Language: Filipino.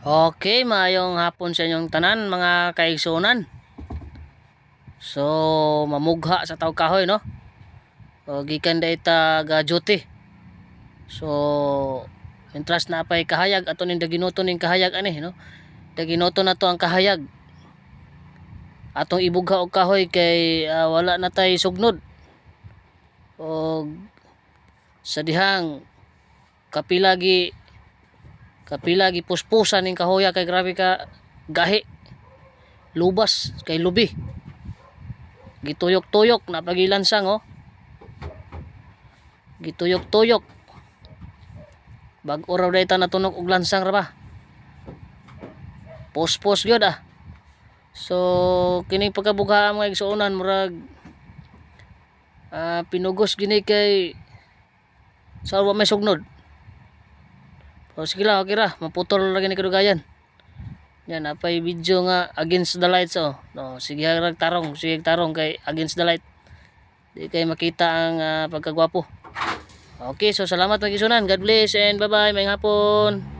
Okay, maayong hapon sa inyong tanan mga kaigsunan. So, mamugha sa tawag kahoy, no? O, gikan da ita ga. So, intras na pa'y kahayag ato ning daginoto ning kahayag ani, no? Daginoto na to ang kahayag. Atong ibugha og kahoy kay ah, wala na tay sugnod. O sa dihang kapilagi kapila gi puspusan ning kahoya kay grabe ka gahi lubas kay lubi. Gituyok-tuyok na pagilansang oh. Gituyok-tuyok. Bag oraw dayta natunog og lansang ra ba? Puspos gyud ah. So kining pagkabughaan mga igsuonan murag ah, pinugos gini kay sa wa may sugnod o sige lang, okay ra. Maputol lagi ni kadugayan. Yan, apay video nga against the lights oh. No, sige rag tarong, sige tarong kay against the light. Di kay makita ang ah, pagkagwapo. Okay, so salamat magisunan. God bless and bye-bye. May hapon.